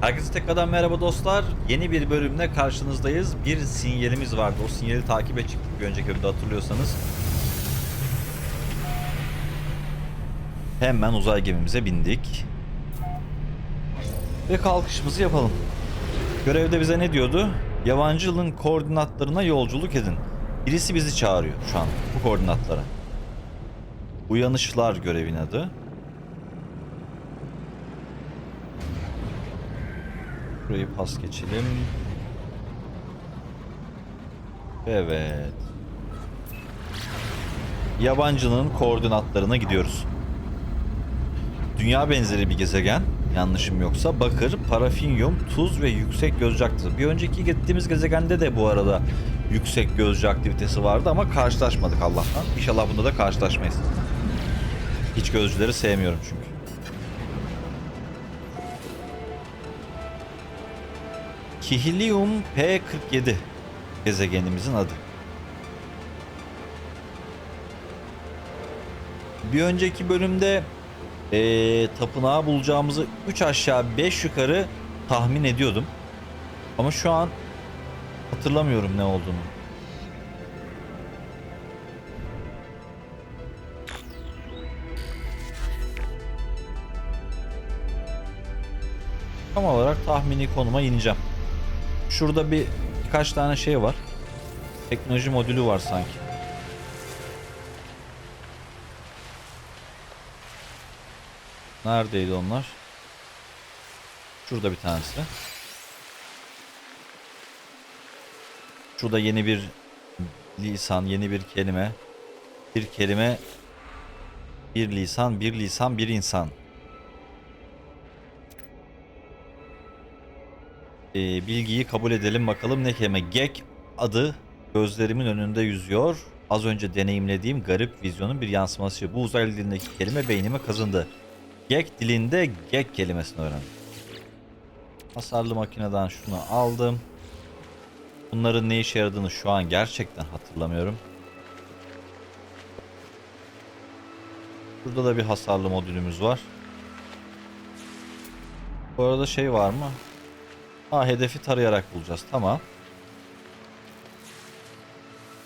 Herkese tekrardan merhaba dostlar. Yeni bir bölümle karşınızdayız. Bir sinyalimiz vardı. O sinyali takibe çıktık bir önceki bölümde hatırlıyorsanız. Hemen uzay gemimize bindik. Ve kalkışımızı yapalım. Görevde bize ne diyordu? Yabancı koordinatlarına yolculuk edin. Birisi bizi çağırıyor şu an bu koordinatlara. Uyanışlar görevin adı. Burayı pas geçelim. Evet. Yabancının koordinatlarına gidiyoruz. Dünya benzeri bir gezegen. Yanlışım yoksa bakır, parafinyum, tuz ve yüksek gözcü. Bir önceki gittiğimiz gezegende de bu arada yüksek gözcü aktivitesi vardı ama karşılaşmadık Allah'tan. İnşallah bunda da karşılaşmayız. Hiç gözcüleri sevmiyorum çünkü. Kihilium P47 gezegenimizin adı. Bir önceki bölümde eee tapınağı bulacağımızı 3 aşağı 5 yukarı tahmin ediyordum. Ama şu an hatırlamıyorum ne olduğunu. Tam olarak tahmini konuma ineceğim. Şurada bir birkaç tane şey var. Teknoloji modülü var sanki. Neredeydi onlar? Şurada bir tanesi. Şurada yeni bir lisan, yeni bir kelime. Bir kelime, bir lisan, bir lisan, bir insan. Ee, bilgiyi kabul edelim bakalım ne kelime. Gek adı gözlerimin önünde yüzüyor. Az önce deneyimlediğim garip vizyonun bir yansıması. Bu uzaylı dilindeki kelime beynime kazındı. Gek dilinde gek kelimesini öğrendim. Hasarlı makineden şunu aldım. Bunların ne işe yaradığını şu an gerçekten hatırlamıyorum. Burada da bir hasarlı modülümüz var. Bu arada şey var mı? Ha hedefi tarayarak bulacağız. Tamam.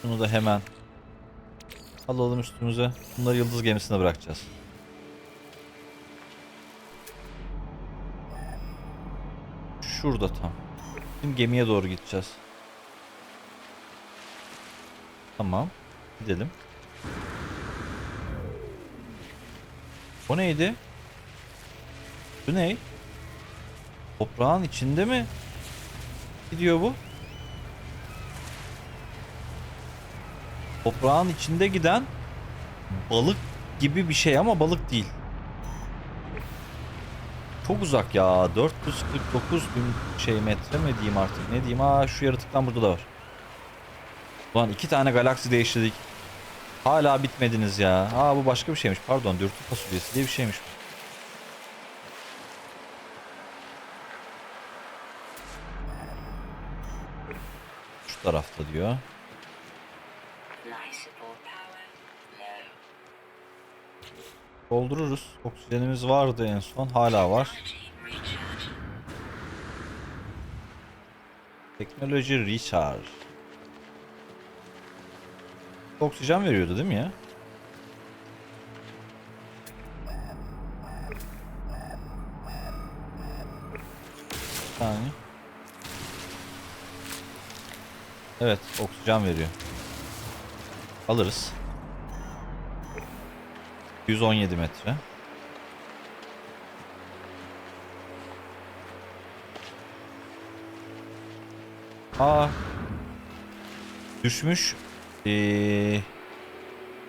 Bunu da hemen alalım üstümüze. Bunları yıldız gemisine bırakacağız. Şurada tam. Şimdi gemiye doğru gideceğiz. Tamam. Gidelim. O neydi? Bu ne? Toprağın içinde mi gidiyor bu? Toprağın içinde giden balık gibi bir şey ama balık değil. Çok uzak ya. 449 bin şey metre mi diyeyim artık ne diyeyim. Aa şu yaratıktan burada da var. Ulan iki tane galaksi değiştirdik. Hala bitmediniz ya. Aa bu başka bir şeymiş. Pardon dürtü fasulyesi diye bir şeymiş. Şu tarafta diyor. Doldururuz. Oksijenimiz vardı en son. Hala var. Teknoloji recharge. Oksijen veriyordu değil mi ya? Evet, oksijen veriyor. Alırız. 117 metre. Aa. Düşmüş. Ee,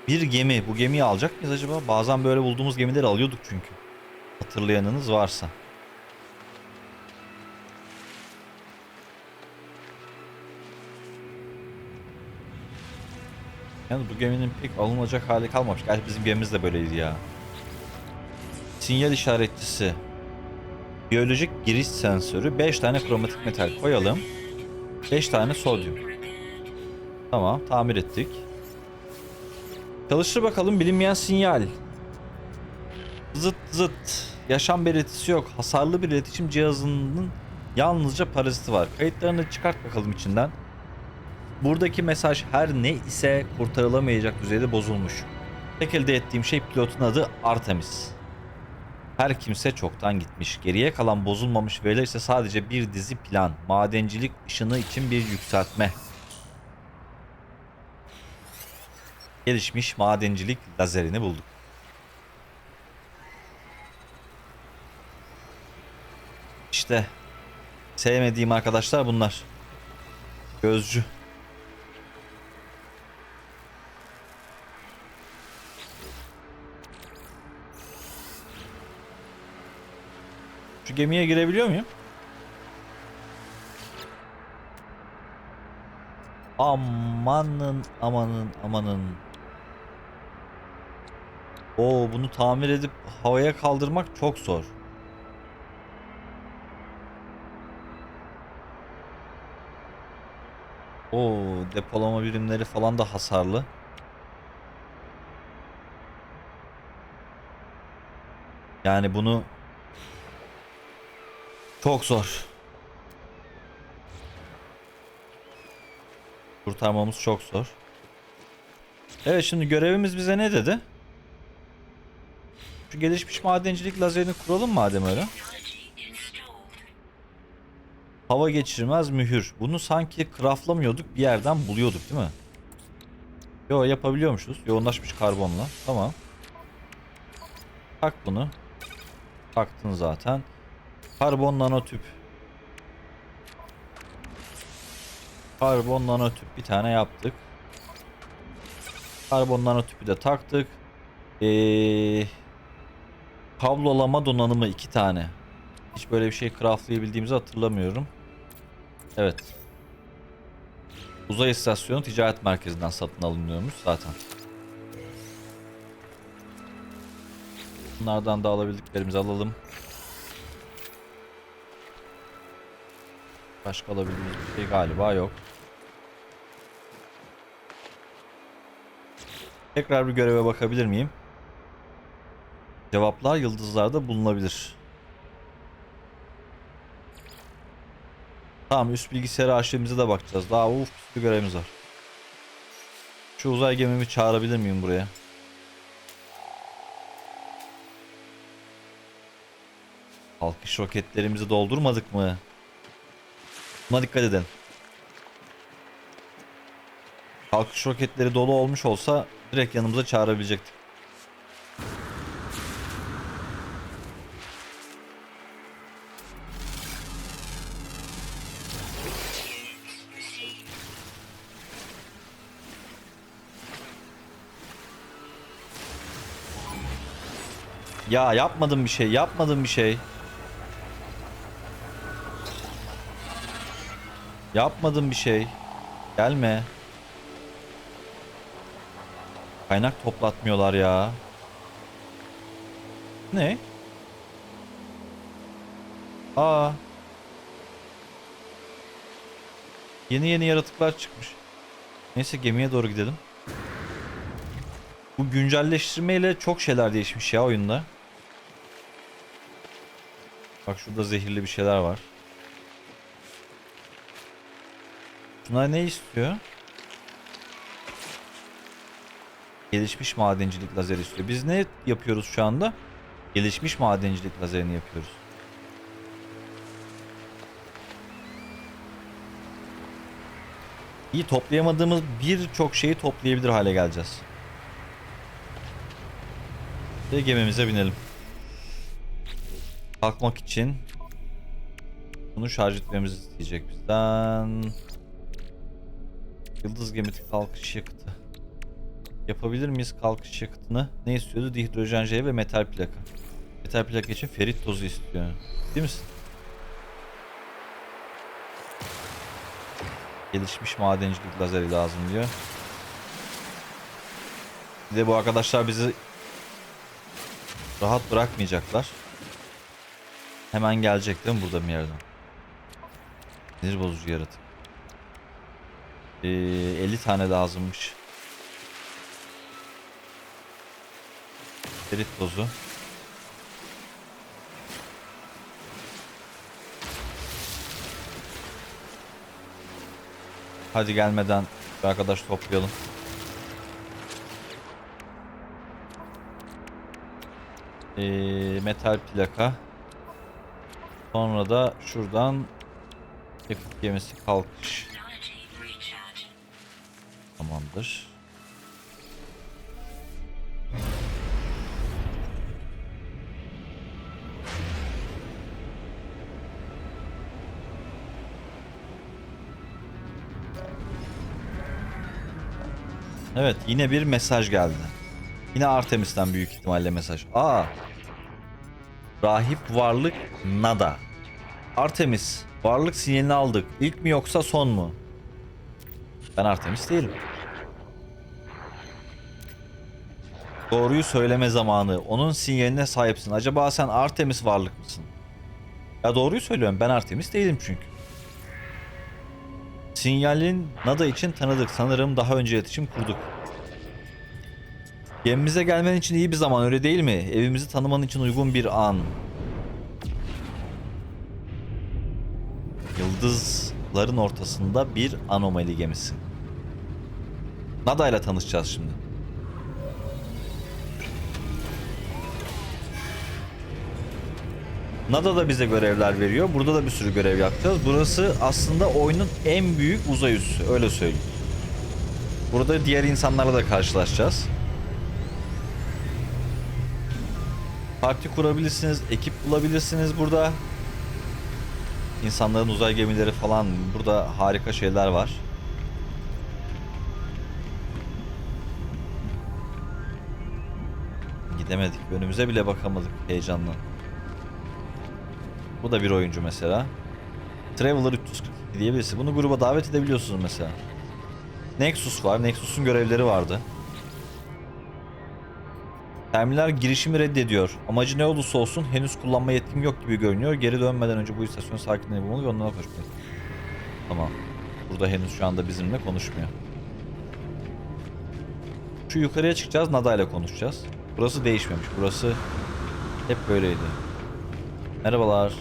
bir gemi. Bu gemiyi alacak mıyız acaba? Bazen böyle bulduğumuz gemileri alıyorduk çünkü. Hatırlayanınız varsa. Yani bu geminin pek alınacak hali kalmamış. Gerçi bizim gemimiz de böyleydi ya. Sinyal işaretçisi. Biyolojik giriş sensörü. 5 tane kromatik metal koyalım. 5 tane sodyum. Tamam tamir ettik. Çalıştır bakalım bilinmeyen sinyal. Zıt zıt. yaşam belirtisi yok. Hasarlı bir iletişim cihazının yalnızca paraziti var. Kayıtlarını çıkart bakalım içinden. Buradaki mesaj her ne ise kurtarılamayacak düzeyde bozulmuş. Tek elde ettiğim şey pilotun adı Artemis. Her kimse çoktan gitmiş. Geriye kalan bozulmamış veriler ise sadece bir dizi plan. Madencilik ışını için bir yükseltme. Gelişmiş madencilik lazerini bulduk. İşte sevmediğim arkadaşlar bunlar. Gözcü. Şu gemiye girebiliyor muyum? Amanın amanın amanın. Oo bunu tamir edip havaya kaldırmak çok zor. Oo depolama birimleri falan da hasarlı. Yani bunu çok zor. Kurtarmamız çok zor. Evet şimdi görevimiz bize ne dedi? Şu gelişmiş madencilik lazerini kuralım madem öyle. Hava geçirmez mühür. Bunu sanki craftlamıyorduk bir yerden buluyorduk değil mi? Yo yapabiliyormuşuz. Yoğunlaşmış karbonla. Tamam. Tak bunu. Taktın zaten. Karbon nanotüp. Karbon nanotüp bir tane yaptık. Karbon nanotüpü de taktık. Ee, kablolama donanımı iki tane. Hiç böyle bir şey craftlayabildiğimizi hatırlamıyorum. Evet. Uzay istasyonu ticaret merkezinden satın alınıyormuş zaten. Bunlardan da alabildiklerimizi alalım. Başka alabildiğimiz bir şey galiba yok. Tekrar bir göreve bakabilir miyim? Cevaplar yıldızlarda bulunabilir. Tamam üst bilgisayarı arşivimize de bakacağız. Daha uf bir görevimiz var. Şu uzay gemimi çağırabilir miyim buraya? Kalkış roketlerimizi doldurmadık mı? Buna dikkat edelim. Kalkış roketleri dolu olmuş olsa direkt yanımıza çağırabilecektik. Ya yapmadım bir şey, yapmadım bir şey. Yapmadım bir şey. Gelme. Kaynak toplatmıyorlar ya. Ne? Aa. Yeni yeni yaratıklar çıkmış. Neyse gemiye doğru gidelim. Bu güncelleştirmeyle çok şeyler değişmiş ya oyunda. Bak şurada zehirli bir şeyler var. Bunlar ne istiyor? Gelişmiş madencilik lazeri istiyor. Biz ne yapıyoruz şu anda? Gelişmiş madencilik lazerini yapıyoruz. İyi toplayamadığımız birçok şeyi toplayabilir hale geleceğiz. Ve gemimize binelim. Kalkmak için bunu şarj etmemizi isteyecek bizden. Yıldız gemisi kalkış yakıtı. Yapabilir miyiz kalkış yakıtını? Ne istiyordu? Dihidrojen J ve metal plaka. Metal plaka için ferit tozu istiyor. Değil misin? Gelişmiş madencilik lazeri lazım diyor. Bir de bu arkadaşlar bizi rahat bırakmayacaklar. Hemen gelecek değil mi burada bir yerden? Sinir bozucu yaratık. Ee, 50 tane lazımmış. Ferit tozu. Hadi gelmeden arkadaş toplayalım. Ee, metal plaka. Sonra da şuradan yakıt gemisi kalkış. Tamamdır. Evet yine bir mesaj geldi. Yine Artemis'ten büyük ihtimalle mesaj. Aa. Rahip varlık nada. Artemis varlık sinyalini aldık. İlk mi yoksa son mu? Ben Artemis değilim. Doğruyu söyleme zamanı. Onun sinyaline sahipsin. Acaba sen Artemis varlık mısın? Ya doğruyu söylüyorum. Ben Artemis değilim çünkü. Sinyalin Nada için tanıdık. Sanırım daha önce iletişim kurduk. Gemimize gelmen için iyi bir zaman öyle değil mi? Evimizi tanıman için uygun bir an. Yıldızların ortasında bir anomali gemisi. Nada ile tanışacağız şimdi. Nada da bize görevler veriyor. Burada da bir sürü görev yapacağız. Burası aslında oyunun en büyük uzay üssü. Öyle söyleyeyim. Burada diğer insanlarla da karşılaşacağız. Parti kurabilirsiniz, ekip bulabilirsiniz burada. İnsanların uzay gemileri falan burada harika şeyler var. Gidemedik. Önümüze bile bakamadık heyecanla. Bu da bir oyuncu mesela. Traveler 342 diyebilirsin. Bunu gruba davet edebiliyorsunuz mesela. Nexus var. Nexus'un görevleri vardı. Terminal girişimi reddediyor. Amacı ne olursa olsun henüz kullanma yetkim yok gibi görünüyor. Geri dönmeden önce bu istasyon sakinliğini bulmalı ve ondan koşmalı. Tamam. Burada henüz şu anda bizimle konuşmuyor. Şu yukarıya çıkacağız. Nada ile konuşacağız. Burası değişmemiş. Burası hep böyleydi. Merhabalar.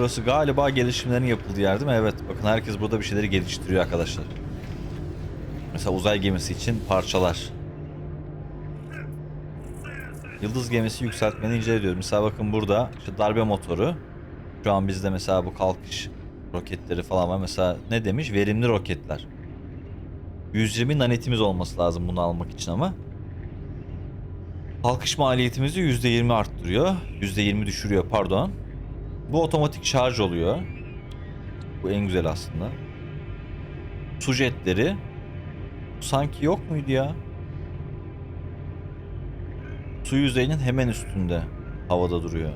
Burası galiba gelişimlerin yapıldığı yer değil mi? Evet. Bakın herkes burada bir şeyleri geliştiriyor arkadaşlar. Mesela uzay gemisi için parçalar. Yıldız gemisi yükseltmeni inceliyor. Mesela bakın burada işte darbe motoru. Şu an bizde mesela bu kalkış roketleri falan var. Mesela ne demiş? Verimli roketler. 120 nanetimiz olması lazım bunu almak için ama. Kalkış maliyetimizi %20 arttırıyor. %20 düşürüyor pardon. Bu otomatik şarj oluyor. Bu en güzel aslında. Su jetleri. Sanki yok muydu ya? Su yüzeyinin hemen üstünde. Havada duruyor.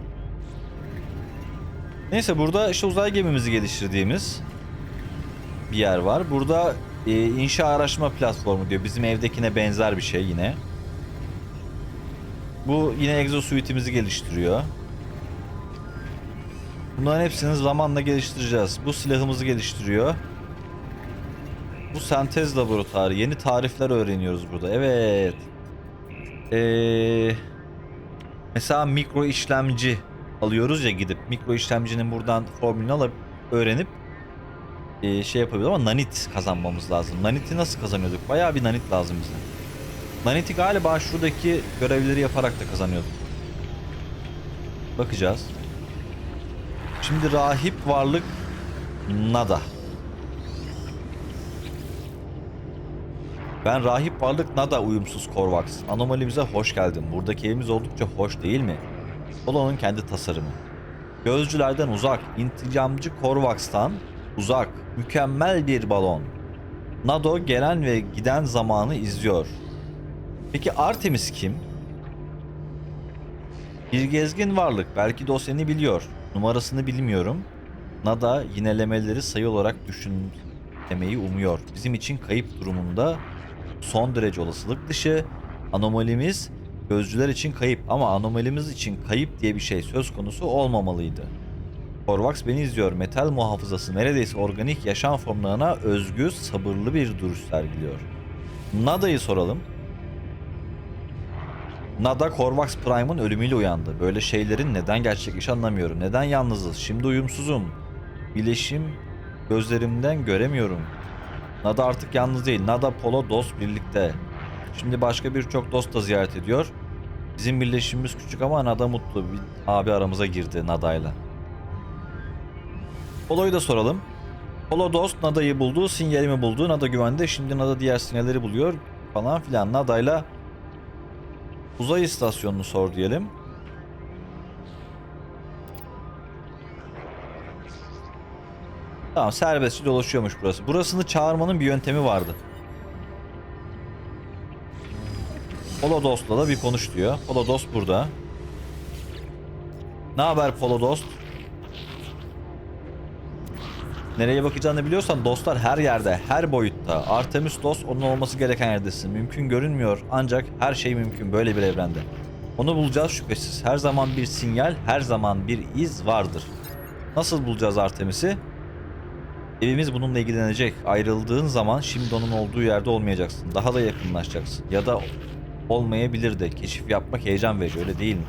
Neyse burada işte uzay gemimizi geliştirdiğimiz bir yer var. Burada e, inşa araştırma platformu diyor. Bizim evdekine benzer bir şey yine. Bu yine exosuit'imizi geliştiriyor. Bunların hepsini zamanla geliştireceğiz. Bu silahımızı geliştiriyor. Bu sentez laboratuvarı. Yeni tarifler öğreniyoruz burada. Evet. Ee, mesela mikro işlemci alıyoruz ya gidip mikro işlemcinin buradan formülünü alıp öğrenip ee, şey yapabiliyoruz ama nanit kazanmamız lazım. Naniti nasıl kazanıyorduk? Bayağı bir nanit lazım bize. Naniti galiba şuradaki görevleri yaparak da kazanıyorduk. Bakacağız. Şimdi rahip varlık nada. Ben rahip varlık nada uyumsuz Korvax. Anomalimize hoş geldin. Buradaki evimiz oldukça hoş değil mi? Solon'un kendi tasarımı. Gözcülerden uzak, inticamcı Korvax'tan uzak, mükemmel bir balon. Nado gelen ve giden zamanı izliyor. Peki Artemis kim? Bir gezgin varlık. Belki de biliyor. Numarasını bilmiyorum. Nada yinelemeleri sayı olarak düşünmeyi umuyor. Bizim için kayıp durumunda son derece olasılık dışı. Anomalimiz gözcüler için kayıp ama anomalimiz için kayıp diye bir şey söz konusu olmamalıydı. Korvax beni izliyor. Metal muhafızası neredeyse organik yaşam formlarına özgü, sabırlı bir duruş sergiliyor. Nada'yı soralım. Nada Korvax Prime'ın ölümüyle uyandı. Böyle şeylerin neden gerçekleşi anlamıyorum. Neden yalnızız? Şimdi uyumsuzum. Bileşim gözlerimden göremiyorum. Nada artık yalnız değil. Nada Polo dost birlikte. Şimdi başka birçok dost da ziyaret ediyor. Bizim birleşimimiz küçük ama Nada mutlu. Bir abi aramıza girdi Nada'yla. Polo'yu da soralım. Polo dost Nada'yı buldu, sinyalimi buldu. Nada güvende. Şimdi Nada diğer sinyalleri buluyor falan filan. Nada'yla uzay istasyonunu sor diyelim. Tamam serbestçe dolaşıyormuş burası. Burasını çağırmanın bir yöntemi vardı. Polodos'la da bir konuş diyor. Polodos burada. Ne haber Polodost? Nereye bakacağını biliyorsan dostlar her yerde, her boyutta. Artemis dost onun olması gereken yerdesin. Mümkün görünmüyor ancak her şey mümkün böyle bir evrende. Onu bulacağız şüphesiz. Her zaman bir sinyal, her zaman bir iz vardır. Nasıl bulacağız Artemis'i? Evimiz bununla ilgilenecek. Ayrıldığın zaman şimdi onun olduğu yerde olmayacaksın. Daha da yakınlaşacaksın. Ya da olmayabilir de. Keşif yapmak heyecan verici öyle değil mi?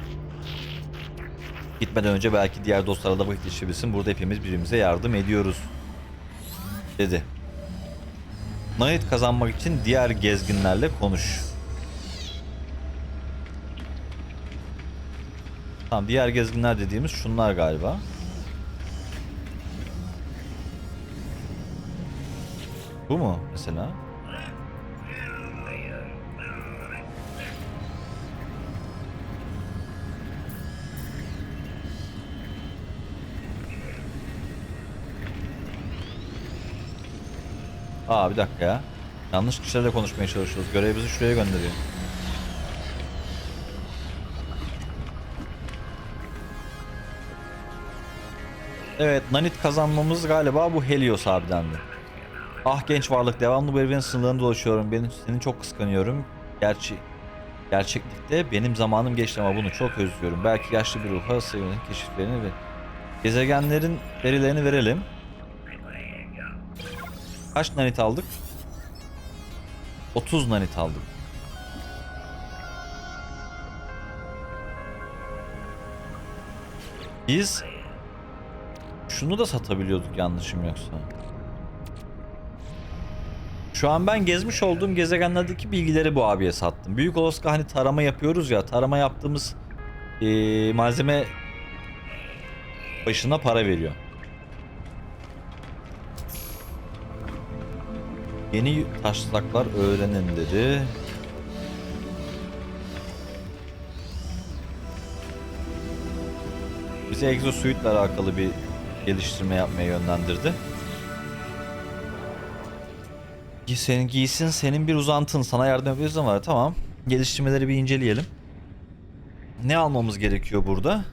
Gitmeden önce belki diğer dostlarla da vakit geçirebilirsin. Burada hepimiz birbirimize yardım ediyoruz. Dedi. Nait kazanmak için diğer gezginlerle konuş. Tamam diğer gezginler dediğimiz şunlar galiba. Bu mu mesela? Aa bir dakika ya. Yanlış kişilerle konuşmaya çalışıyoruz. Görev bizi şuraya gönderiyor. Evet, Nanit kazanmamız galiba bu Helios abidendi. Ah genç varlık, devamlı bu evrenin sınırlarında dolaşıyorum. Benim seni çok kıskanıyorum. Gerçi gerçeklikte benim zamanım geçti ama bunu çok özlüyorum. Belki yaşlı bir ruha sığının keşiflerini ve gezegenlerin verilerini verelim. Kaç nanit aldık? 30 nanit aldık. Biz şunu da satabiliyorduk yanlışım yoksa. Şu an ben gezmiş olduğum gezegenlerdeki bilgileri bu abiye sattım. Büyük olasılıkla hani tarama yapıyoruz ya. Tarama yaptığımız eee, malzeme başına para veriyor. Yeni taşlaklar öğrenin dedi. Bizi Exosuit ile alakalı bir geliştirme yapmaya yönlendirdi. Senin giysin senin bir uzantın sana yardım yapıyoruz ama tamam. Geliştirmeleri bir inceleyelim. Ne almamız gerekiyor burada?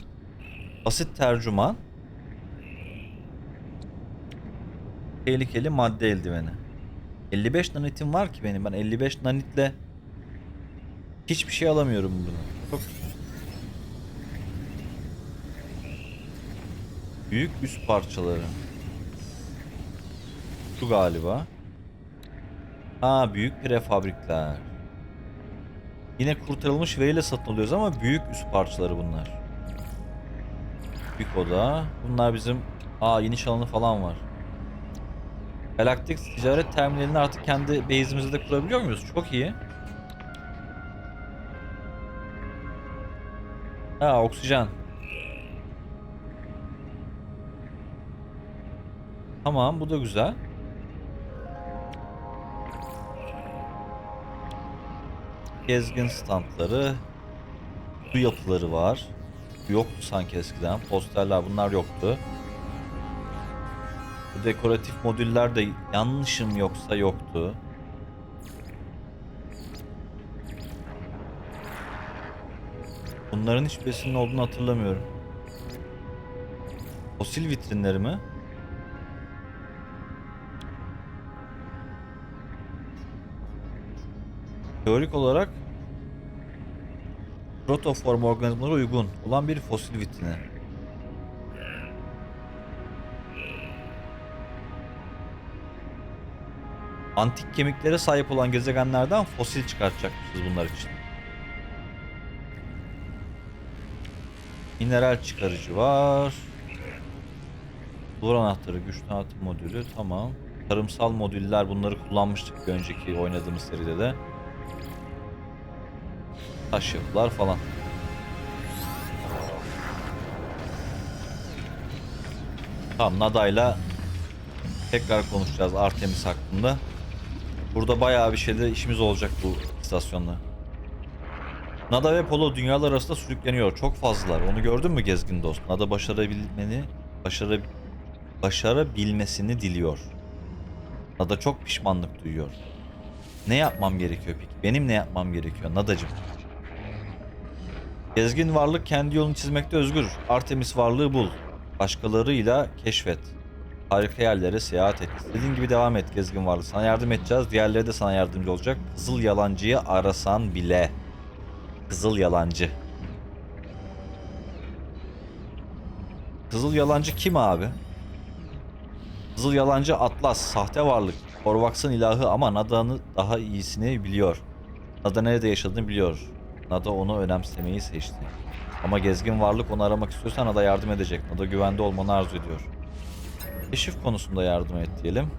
Basit tercüman. Tehlikeli madde eldiveni. 55 nanitim var ki benim. Ben 55 nanitle hiçbir şey alamıyorum bunu. Çok Büyük üst parçaları. Şu galiba. Ha büyük prefabrikler. Yine kurtarılmış veriyle satın alıyoruz ama büyük üst parçaları bunlar. Büyük oda. Bunlar bizim... Aa iniş alanı falan var. Galaktik ticaret terminalini artık kendi base'imizde de kurabiliyor muyuz? Çok iyi. Ha oksijen. Tamam bu da güzel. Gezgin standları. Su yapıları var. Yoktu sanki eskiden. Posterler bunlar yoktu. Dekoratif modüller de yanlışım yoksa yoktu. Bunların hiçbirisinin olduğunu hatırlamıyorum. Fosil vitrinleri mi? Teorik olarak protoform organizmalara uygun olan bir fosil vitrini. Antik kemiklere sahip olan gezegenlerden fosil çıkartacakmışız bunlar için. Mineral çıkarıcı var. Duvar anahtarı, güç tanıtım modülü tamam. Tarımsal modüller bunları kullanmıştık bir önceki oynadığımız seride de. Taş yapılar falan. Tamam Nada'yla tekrar konuşacağız Artemis hakkında. Burada bayağı bir şeyde işimiz olacak bu istasyonla. Nada ve Polo dünyalar arasında sürükleniyor. Çok fazlalar. Onu gördün mü gezgin dost? Nada başarabilmeni, başara, başarabilmesini diliyor. Nada çok pişmanlık duyuyor. Ne yapmam gerekiyor peki? Benim ne yapmam gerekiyor Nadacım? Gezgin varlık kendi yolunu çizmekte özgür. Artemis varlığı bul. Başkalarıyla keşfet. Harika yerlere seyahat et. İstediğin gibi devam et gezgin varlık. Sana yardım edeceğiz. Diğerleri de sana yardımcı olacak. Kızıl yalancıyı arasan bile. Kızıl yalancı. Kızıl yalancı kim abi? Kızıl yalancı Atlas, sahte varlık. Korvaks'ın ilahı ama Nada'nın daha iyisini biliyor. Nada nerede yaşadığını biliyor. Nada onu önemsemeyi seçti. Ama gezgin varlık onu aramak istiyorsa Nada yardım edecek. Nada güvende olmanı arzu ediyor. Keşif konusunda yardım et diyelim.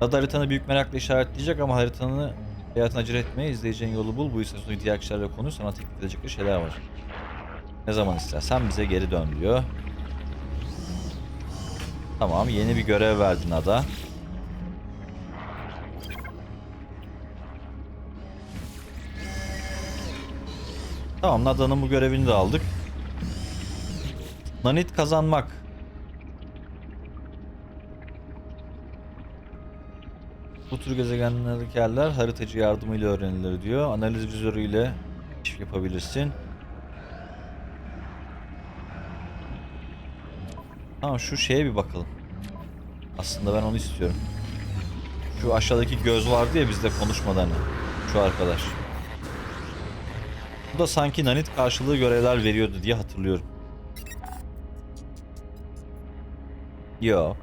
Nada haritanı büyük merakla işaretleyecek ama haritanı hayatına acele etmeye izleyeceğin yolu bul. Bu istasyondaki diğer kişilerle konuş. Sana teklif edecek şeyler var. Ne zaman istersen bize geri dön diyor. Tamam yeni bir görev verdin Ada. Tamam Nada'nın bu görevini de aldık. Nanit kazanmak. Bu tür gezegenlerdeki yerler haritacı yardımıyla öğrenilir diyor. Analiz vizörüyle keşif yapabilirsin. Tamam şu şeye bir bakalım. Aslında ben onu istiyorum. Şu aşağıdaki göz vardı ya bizde konuşmadan. Şu arkadaş. Bu da sanki nanit karşılığı görevler veriyordu diye hatırlıyorum. Yo.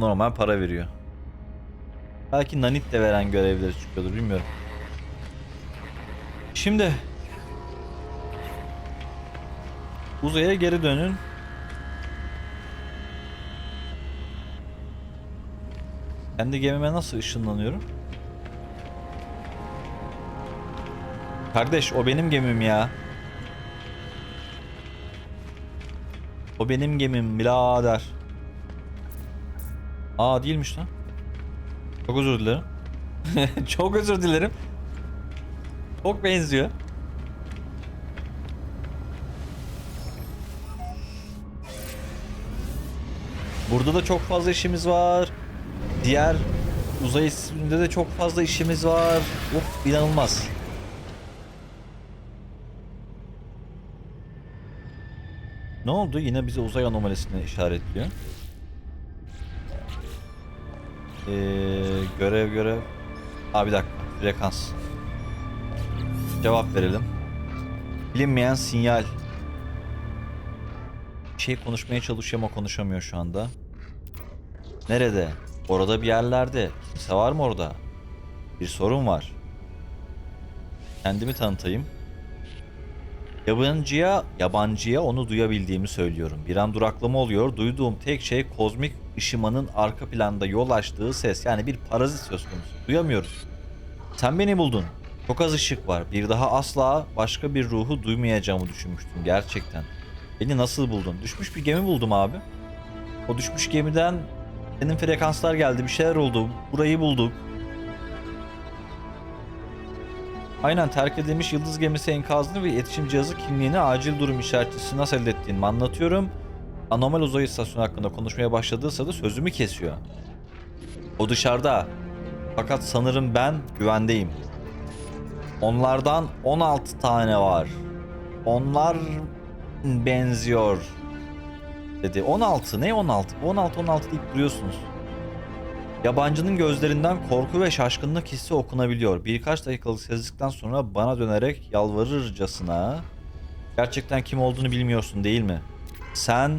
Normal para veriyor. Belki nanit de veren görevleri çıkıyordur bilmiyorum. Şimdi uzaya geri dönün. Kendi gemime nasıl ışınlanıyorum? Kardeş o benim gemim ya. O benim gemim birader. Aa değilmiş lan. Çok özür dilerim. Çok özür dilerim. Çok benziyor. Burada da çok fazla işimiz var. Diğer uzay isminde de çok fazla işimiz var. Of inanılmaz. Ne oldu? Yine bize uzay anomalisini işaretliyor. Ee, görev görev. Aa bir dakika. Frekans. Cevap verelim. Bilinmeyen sinyal. Bir şey konuşmaya çalışıyor ama konuşamıyor şu anda. Nerede? Orada bir yerlerde. Kimse var mı orada? Bir sorun var. Kendimi tanıtayım. Yabancıya, yabancıya onu duyabildiğimi söylüyorum. Bir an duraklama oluyor. Duyduğum tek şey kozmik ışımanın arka planda yol açtığı ses. Yani bir parazit söz konusu. Duyamıyoruz. Sen beni buldun. Çok az ışık var. Bir daha asla başka bir ruhu duymayacağımı düşünmüştüm gerçekten. Beni nasıl buldun? Düşmüş bir gemi buldum abi. O düşmüş gemiden senin frekanslar geldi. Bir şeyler oldu. Burayı bulduk. Aynen terk edilmiş yıldız gemisi enkazını ve iletişim cihazı kimliğini acil durum işaretçisi nasıl elde ettiğimi anlatıyorum. Anormal uzay istasyonu hakkında konuşmaya başladığı sırada sözümü kesiyor. O dışarıda. Fakat sanırım ben güvendeyim. Onlardan 16 tane var. Onlar benziyor. Dedi. 16 ne 16? 16 16 deyip duruyorsunuz. Yabancının gözlerinden korku ve şaşkınlık hissi okunabiliyor. Birkaç dakikalık sessizlikten sonra bana dönerek yalvarırcasına gerçekten kim olduğunu bilmiyorsun değil mi? Sen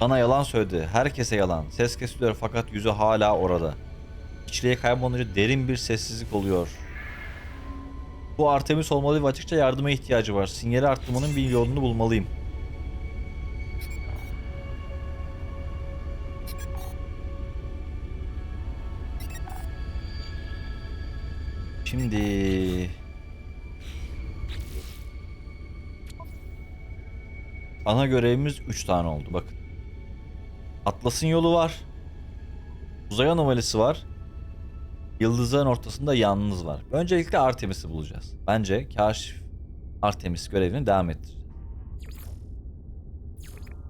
bana yalan söyledi. Herkese yalan. Ses kesiliyor fakat yüzü hala orada. İçeriye kaybolunca derin bir sessizlik oluyor. Bu Artemis olmalı ve açıkça yardıma ihtiyacı var. Sinyali arttırmanın bir yolunu bulmalıyım. Şimdi ana görevimiz 3 tane oldu bakın. Atlas'ın yolu var. Uzay anomalisi var. Yıldızların ortasında yalnız var. Öncelikle Artemis'i bulacağız. Bence kaşif Artemis görevini devam ettireceğiz.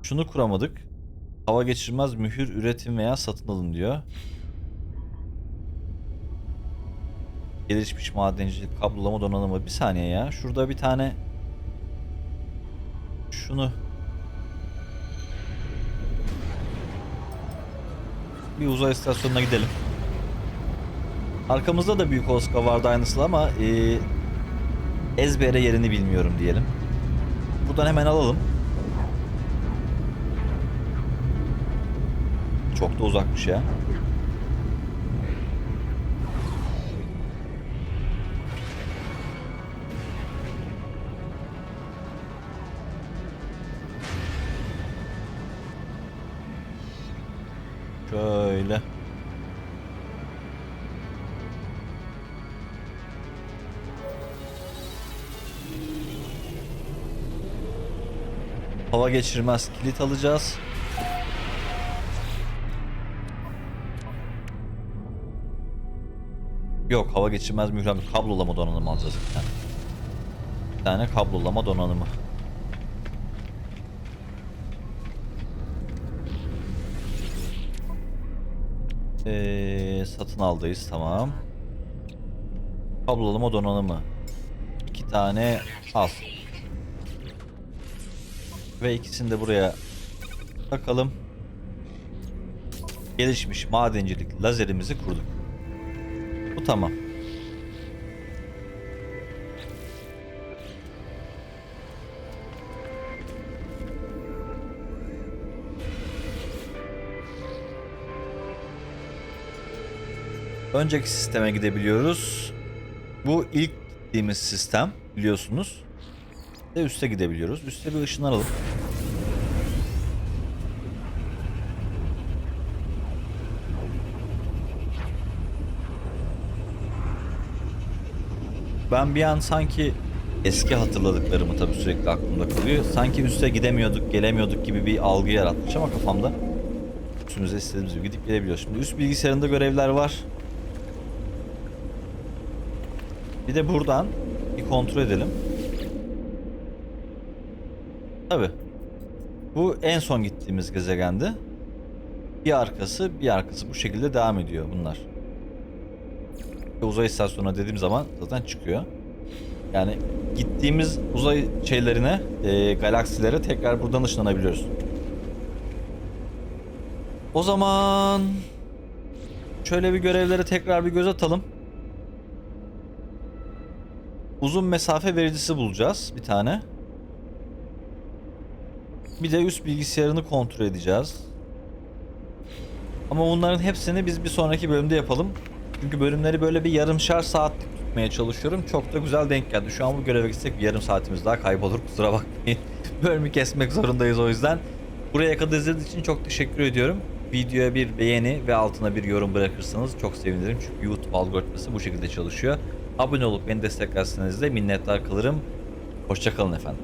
Şunu kuramadık. Hava geçirmez mühür üretim veya satın alın diyor. Gelişmiş madencilik, kablolama donanımı. Bir saniye ya. Şurada bir tane şunu bir uzay istasyonuna gidelim. Arkamızda da büyük Oska vardı aynısı ama e, ezbere yerini bilmiyorum diyelim. Buradan hemen alalım. Çok da uzakmış ya. Şöyle. Hava geçirmez kilit alacağız. Yok hava geçirmez mühürlem kablolama donanımı alacağız bir tane. Bir tane kablolama donanımı. Ee, satın aldayız tamam. Kablolama donanımı. İki tane al. Ve ikisini de buraya takalım. Gelişmiş madencilik lazerimizi kurduk. Bu tamam. Önceki sisteme gidebiliyoruz. Bu ilk gittiğimiz sistem biliyorsunuz. Ve üste gidebiliyoruz. Üste bir ışınlanalım. Ben bir an sanki eski hatırladıklarımı tabii sürekli aklımda kalıyor. Sanki üste gidemiyorduk, gelemiyorduk gibi bir algı yaratmış ama kafamda üstümüze istediğimiz gibi gidip gelebiliyoruz. Şimdi üst bilgisayarında görevler var. Bir de buradan bir kontrol edelim. Tabi. Bu en son gittiğimiz gezegendi. Bir arkası bir arkası bu şekilde devam ediyor bunlar. Uzay istasyonuna dediğim zaman zaten çıkıyor. Yani gittiğimiz uzay şeylerine, e, galaksilere tekrar buradan ışınlanabiliyoruz. O zaman şöyle bir görevlere tekrar bir göz atalım. Uzun mesafe vericisi bulacağız bir tane. Bir de üst bilgisayarını kontrol edeceğiz. Ama bunların hepsini biz bir sonraki bölümde yapalım. Çünkü bölümleri böyle bir yarımşar saatlik tutmaya çalışıyorum. Çok da güzel denk geldi. Şu an bu göreve gitsek bir yarım saatimiz daha kaybolur. Kusura bakmayın. Bölümü kesmek zorundayız o yüzden. Buraya kadar izlediğiniz için çok teşekkür ediyorum. Videoya bir beğeni ve altına bir yorum bırakırsanız çok sevinirim. Çünkü YouTube algoritması bu şekilde çalışıyor. Abone olup beni desteklerseniz de minnettar kalırım. Hoşçakalın efendim.